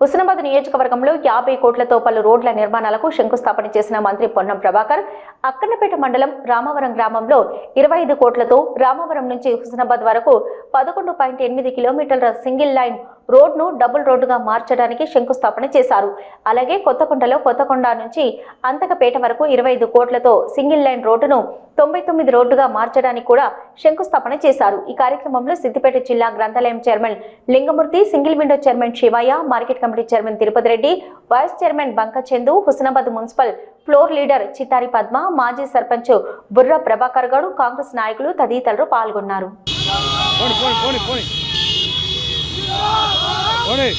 హుస్నాబాద్ నియోజకవర్గంలో యాభై కోట్లతో పలు రోడ్ల నిర్మాణాలకు శంకుస్థాపన చేసిన మంత్రి పొన్నం ప్రభాకర్ అక్కన్నపేట మండలం రామవరం గ్రామంలో ఇరవై ఐదు కోట్లతో రామవరం నుంచి హుస్నాబాద్ వరకు పదకొండు పాయింట్ ఎనిమిది కిలోమీటర్ల సింగిల్ లైన్ రోడ్ను డబుల్ రోడ్డుగా మార్చడానికి శంకుస్థాపన చేశారు. అలాగే కొత్తకొండలో కొత్తకొండ నుంచి అంతకపేట వరకు ఇరవై ఐదు కోట్లతో సింగిల్ లైన్ రోడ్డును తొంభై తొమ్మిది రోడ్డుగా మార్చడానికి కూడా శంకుస్థాపన చేశారు. ఈ కార్యక్రమంలో సిద్దిపేట జిల్లా గ్రంథాలయం chairman Lingamurthy single window chairman Shivaiah market committee chairman Tirupati Reddy vice chairman Bankachandu Husnabad municipal floor leader Chittari Padma మాజీ సర్పంచ్ బుర్ర ప్రభాకర్ గౌడ్ కాంగ్రెస్ నాయకులు తదితరులు పాల్గొన్నారు. పోనీ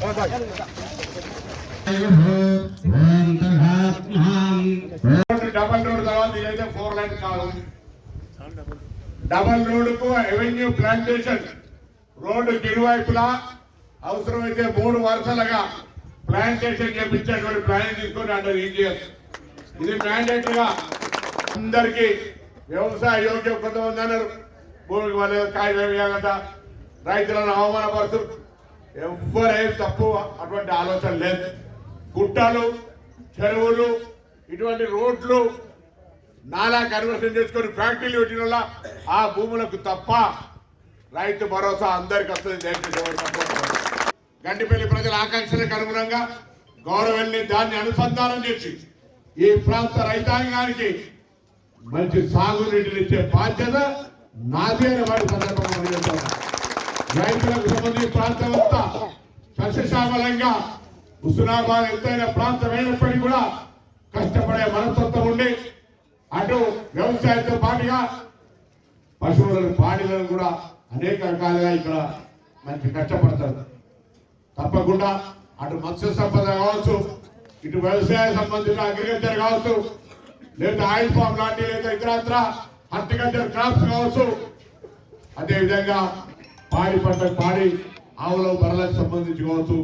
పోనీ పోనీ పోనీ పోనీ డబల్ రోడ్ తర్వాత ఇదైతే ఫోర్ లైన్ కాదు డబల్ రోడ్కు ఎవెన్యూ ప్లాంటేషన్ రోడ్డు ఇరువైపులా అవసరమైతే మూడు వరుసలుగా ప్లాంటేషన్ చేపించేటువంటి ప్లాన్ తీసుకొని అంటారు ఈజీఎస్ ఇది మ్యాండేటరీగా అందరికి వ్యవసాయ యోగ్యం కొంతమంది అన్నారు. భూమికి వాళ్ళ కాగితం వేయాలంట. రైతులను అవమానపరుతూ ఎవరేం తప్పు అటువంటి ఆలోచన లేదు. గుట్టలు చెరువులు ఇటువంటి రోడ్లు నాలా కన్వర్షన్ చేసుకొని ఫ్యాక్టరీలు పెట్టిన వల్ల ఆ భూములకు తప్ప రైతు భరోసా అందరికి వస్తుంది. దయచేసి గండిపల్లి ప్రజల ఆకాంక్షలకు అనుగుణంగా గౌరవల్ని దాన్ని అనుసంధానం చేసి ఈ ప్రాంత రైతాంగానికి మంచి సాగునీటిని ఇచ్చే బాధ్యత నాదే వాడి సందర్భంగా రైతులకు సంబంధించి ప్రాంతం అంతా సస్యశ్యామలంగా హుస్నాబాద్ ఎంతైన ప్రాంతం అయినప్పటికీ కూడా కష్టపడే మనస్తత్వం ఉండి అటు వ్యవసాయంతో పాటుగా పశువులను పాడిలను కూడా అనేక రకాలుగా ఇక్కడ మంచి కష్టపడతారు. తప్పకుండా అటు మత్స్య సంపద కావచ్చు ఇటు వ్యవసాయ సంబంధించిన అగ్రికల్చర్ కావచ్చు లేదా ఆయిల్ ఫామ్ లాంటి లేదా ఇతరత్ర హార్టికల్చర్ క్రాప్స్ కావచ్చు అదేవిధంగా పాడి పంట పాడి ఆవుల బర్రెలకు సంబంధించి కావచ్చు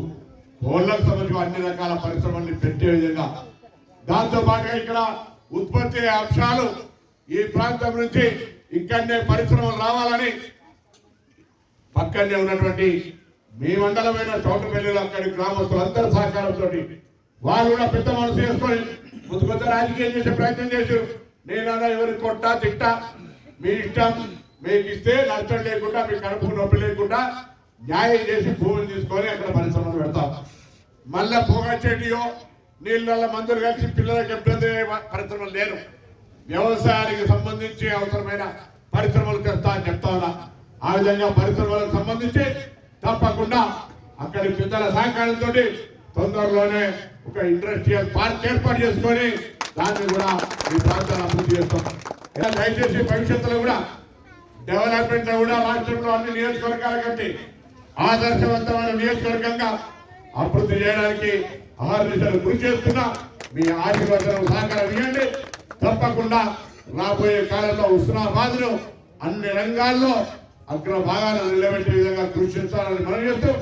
కోళ్ళకు సంబంధించి అన్ని రకాల పరిశ్రమల్ని పెట్టే విధంగా దాంతో పాటుగా ఇక్కడ ఉత్పత్తి అయ్యే అంశాలు ఈ ప్రాంతం నుంచి ఇక్కడనే పరిశ్రమలు రావాలని పక్కనే ఉన్నటువంటి మీ మండలమైన తోటపల్లిలో అక్కడి గ్రామస్తులు అందరి సహకారంతో వాళ్ళు కూడా పెద్ద మనసు చేసుకొని కొత్త కొత్త రాజకీయం చేసే ప్రయత్నం చేశారు. నేనన్నా ఎవరికి కొట్టా తిట్టా? మీ ఇష్టం మీకు ఇస్తే నష్టం లేకుండా మీ కడుపు నొప్పి లేకుండా న్యాయం చేసి భూములు తీసుకొని అక్కడ పరిశ్రమలు పెడతాం. మళ్ళా పొగ చెట్టియో నీళ్ళ మందులు కలిసి పిల్లలకు ఇబ్బంది పరిశ్రమలు లేరు. వ్యవసాయానికి సంబంధించి అవసరమైన పరిశ్రమలు తెస్తా అని చెప్తా ఉన్నా. ఆ విధంగా పరిశ్రమలకు సంబంధించి తప్పకుండా అక్కడి పెద్దల సహకారంతో తొందరలోనే ఒక ఇండస్ట్రియల్ పార్క్ ఏర్పాటు చేసుకొని దాన్ని కూడా ఈ ప్రాంతాన్ని అభివృద్ధి చేస్తాం. ఇలా దయచేసి భవిష్యత్తులో కూడా డెవలప్మెంట్లో కూడా రాష్ట్రంలో అన్ని నియోజకవర్గాల కంటే ఆదర్శవంతమైన నియోజకవర్గంగా అభివృద్ధి చేయడానికి ఆరు కృషి చేస్తున్నా మీ ఆశీర్వచనం సహకారం ఇవ్వండి తప్పకుండా రాబోయే కాలంలో ఉస్మానాబాద్ను అన్ని రంగాల్లో అగ్ర భాగాలను నిలబెట్టే విధంగా కృషి చేస్తారని మనం చెప్తూ